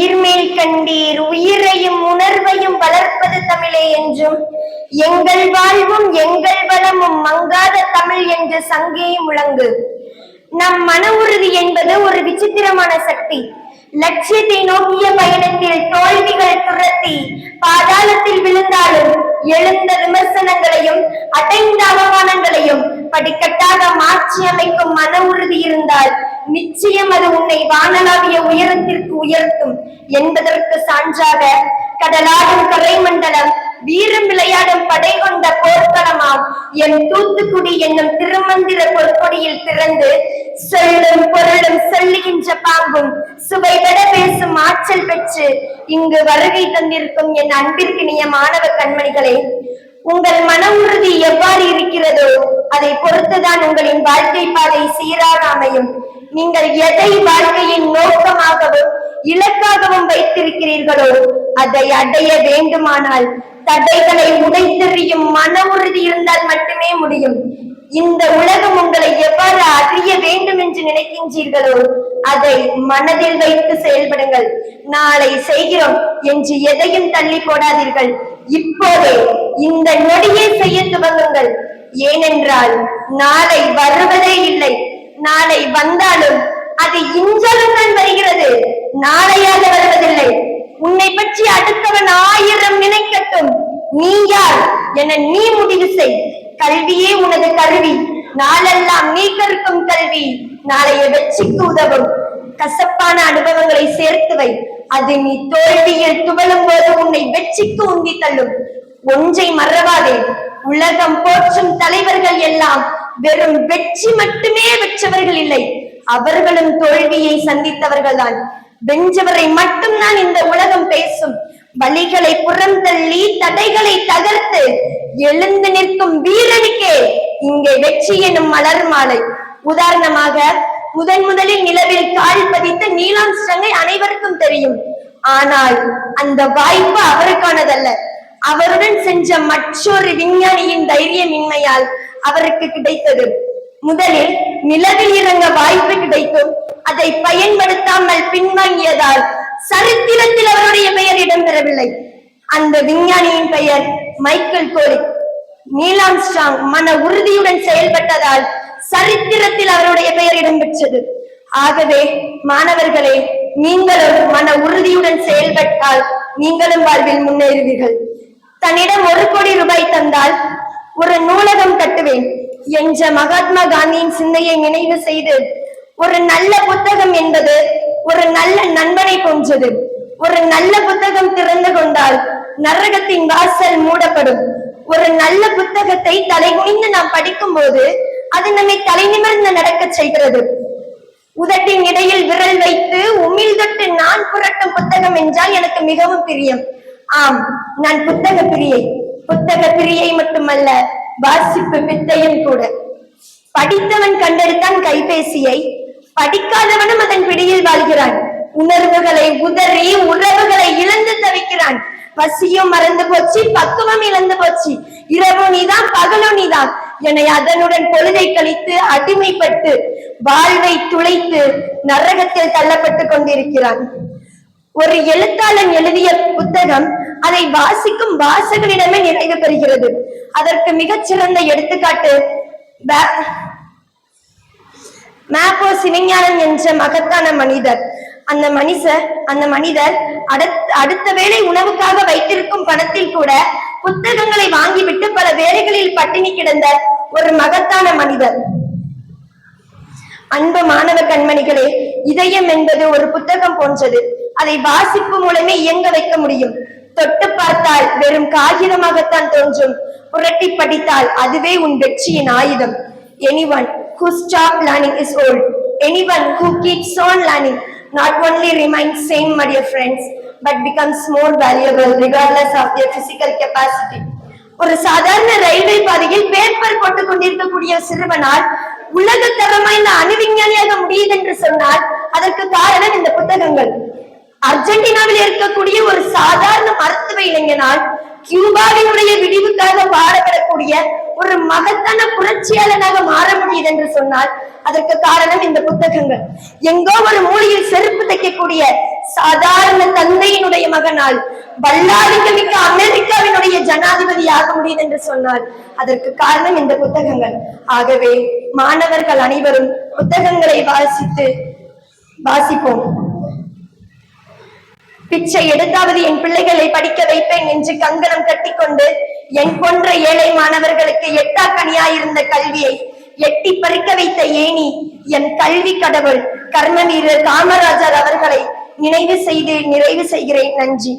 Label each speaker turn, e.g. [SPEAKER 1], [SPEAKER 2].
[SPEAKER 1] உயிர்மேல் கண்டீர் உயிரையும் உணர்வையும் வளர்ப்பது தமிழே என்றும் எங்கள் வாழ்வும் எங்கள் வளமும் மங்காத தமிழ் என்று சங்கே முழங்கு. நம் மன உறுதி என்பது ஒரு விசித்திரமான சக்தி. லட்சியத்தை நோக்கிய பயணத்தில் தோல்விகள் துரத்தி பாதாளத்தில் விழுந்தாலும் எழுந்த விமர்சனங்களையும் அடைந்த அவமானங்களையும் படிக்கட்டாக மாற்றி அமைக்கும் மன உறுதி இருந்தால் நிச்சயம் அது உன்னை வானளாவிய உயரத்திற்கு உயர்த்தும் என்பதற்கு சான்றாக கடலாடும் கரைமண்டலம் வீரம் விளையாடும் படை கொண்ட போர்க்களமாம். என் தூத்துக்குடி என்னும் திருமந்திர பொற்கொடியில் திறந்து சொல்லும் பொருளும் சொல்லுகின்ற பாங்கும். சுவைபட பேசும் ஆற்றல் பெற்று இங்கு வருகை தந்திருக்கும் என் அன்பிற்கினிய மாணவ கண்மணிகளே உங்கள் மன உறுதி எவ்வாறு இருக்கிறதோ அதை பொறுத்துதான் உங்களின் வாழ்க்கை பாதை சீராக அமையும். நீங்கள் எதை வாழ்க்கையின் நோக்கமாகவும் இலக்காகவும் வைத்திருக்கிறீர்களோ அதை அடைய வேண்டுமானால் தடைகளை உடைத்தெறியும் மன உறுதி இருந்தால் மட்டுமே முடியும். இந்த உலகம் உங்களை எவ்வாறு அறிய வேண்டும் என்று நினைக்கின்றீர்களோ அதை மனதில் வைத்து செயல்படுங்கள். நாளை செய்கிறோம் என்று எதையும் தள்ளி போடாதீர்கள். இப்போதே இந்த நொடியை செய்ய துவங்குங்கள். ஏனென்றால் நாளை வருவதே இல்லை. நாளை வந்தாலும் அது இன்றாலும் தான் வருகிறது. நாளையாக வருவதில்லை. உன்னை பற்றி அடுத்தவன் ஆயிரம் நினைக்கட்டும் நீ யார் என நீ முடிவு செய். கல்வியே உனது கல்வி நாளெல்லாம் நீ கற்கும் கல்வி. நாளைய வெற்றிக்கு உதவும். கசப்பான அனுபவங்களை சேர்த்து வை. அது நீ தோல்வியில் துவளும் போது உன்னை வெற்றிக்கு உந்தி தள்ளும். ஒன்றை மறவாதே. உலகம் போற்றும் தலைவர்கள் எல்லாம் வெறும் வெற்றி மட்டுமே வெற்றவர்கள் இல்லை. அவர்களும் தோல்வியை சந்தித்தவர்கள்தான். வென்றவரை மட்டும்தான் இந்த உலகம் பேசும். வழிகளை புறம் தள்ளி தடைகளை தகர்த்து எழுந்து நிற்கும் வீரனுக்கே இங்கே வெற்றி எனும் மலர் மாலை. உதாரணமாக முதன் முதலில் நிலவில் கால் பதித்த நீலாம் ஸ்டங்கை அனைவருக்கும் தெரியும். ஆனால் அந்த வாய்ப்பு அவருக்கானதல்ல. அவருடன் சென்ற மற்றொரு விஞ்ஞானியின் தைரியமின்மையால் அவருக்கு கிடைத்தது. முதலில் நிலவில் இறங்க வாய்ப்பு கிடைத்தும் அதை பயன்படுத்தாமல் பின்வாங்கியதால் சரித்திரத்தில் அவருடைய பெயர் இடம்பெறவில்லை. அந்த விஞ்ஞானியின் பெயர் மைக்கேல் கோலி. நீலாம் ஸ்ட்ராங் மன உறுதியுடன் செயல்பட்டதால் சரித்திரத்தில் அவருடைய பெயர் இடம்பெற்றது. ஆகவே மாணவர்களே நீங்களும் மன உறுதியுடன் செயல்பட்டால் நீங்களும் வாழ்வில் முன்னேறுவீர்கள். தன்னிடம் ஒரு கோடி ரூபாய் தந்தால் ஒரு நூலகம் கட்டுவேன். என்ற மகாத்மா காந்தியின் சிந்தையை நினைவு செய்து ஒரு நல்ல புத்தகம் என்பது ஒரு நல்ல நண்பனை போன்றது. ஒரு நல்ல புத்தகம் திறந்து கொண்டால் நரகத்தின் வாசல் மூடப்படும். ஒரு நல்ல புத்தகத்தை தலைகுனிந்து நாம் படிக்கும் போது அது நம்மை தலை நிமிர்ந்து நடக்க செய்கிறது. உதட்டின் இடையில் விரல் வைத்து உமிழ் தொட்டு நான் புரட்டும் புத்தகம் என்றால் எனக்கு மிகவும் பிரியம். ஆம் நான் புத்தக பிரியை. புத்தக பிரியை மட்டுமல்ல வாசிப்பு பித்தையும் கூட. படித்தவன் கண்டெடுத்தான் கைபேசியை. படிக்காதவனும் அதன் பிடியில் வாழ்கிறான். உணர்வுகளை உதறி உறவுகளை இழந்து தவிக்கிறான். பசியும் மறந்து போச்சு பக்குவம் இழந்து போச்சு. இரவு நீதான் பகலும் நீதான். என்னை அதனுடன் பொழுதை கழித்து அடிமைப்பட்டு வாழ்வை துளைத்து நரகத்தில் தள்ளப்பட்டு கொண்டிருக்கிறான். ஒரு எழுத்தாளன் எழுதிய புத்தகம் அதை வாசிக்கும் வாசகனிடமே நிறைவு பெறுகிறது. அதற்கு மிகச்சிறந்த எடுத்துக்காட்டு மேப்போ சிவஞானம் என்ற மகத்தான மனிதர். அந்த மனிதர் அந்த மனிதர் அடுத்த அடுத்த வேளை உணவுக்காக வைத்திருக்கும் பணத்தில் கூட புத்தகங்களை வாங்கிவிட்டு பல வேலைகளில் பட்டினி கிடந்த ஒரு மகத்தான மனிதர். அன்பு மாணவ கண்மணிகளே இதயம் என்பது ஒரு புத்தகம் போன்றது. அதை வாசிப்பு மூலமே இயங்க வைக்க முடியும். தொட்டு பார்த்தால் வெறும் காகிதமாகத்தான் தோன்றும். புரட்டி படித்தால் அதுவே உன் வெற்றியின் ஆயுதம். Anyone who stop learning is old anyone who keeps on learning not only remains same my dear friends but becomes more valuable regardless of their physical capacity ஒரு சாதாரண ரயில்வே பாதையில் பேப்பர் போட்டுக் கொண்டிருக்கக்கூடிய சிறுவனால் உலக தரம் அணுவிஞ்ஞானியாக முடியுது என்று சொன்னால் அதற்கு காரணம் இந்த புத்தகங்கள் அர்ஜென்டினாவில் இருக்கக்கூடிய ஒரு சாதாரண மருத்துவ இளைஞனால் கியூபாவினுடைய விடிவுக்காக பாடுபடக்கூடிய ஒரு மகத்தான புரட்சியாளனாக மாற முடியுது என்று சொன்னால் அதற்கு காரணம் இந்த புத்தகங்கள். எங்கோ ஒரு மூலையில் செருப்பு தைக்கக்கூடிய சாதாரண தந்தையினுடைய மகனால் வல்லாதிக்க மிக்க அமெரிக்காவினுடைய ஜனாதிபதி ஆக முடியுது என்று சொன்னால் அதற்கு காரணம் இந்த புத்தகங்கள். ஆகவே மாணவர்கள் அனைவரும் புத்தகங்களை வாசித்து வாசிப்போம். பிச்சை எடுத்தாவது என் பிள்ளைகளை படிக்க வைப்பேன் என்று கங்கணம் கட்டிக்கொண்டு என் போன்ற ஏழை மாணவர்களுக்கு எட்டாக்கணியாயிருந்த கல்வியை எட்டி பறிக்க வைத்த ஏணி என் கல்வி கடவுள் கர்மவீரர் காமராஜர் அவர்களை நினைவு செய்து நிறைவு செய்கிறேன். நன்றி.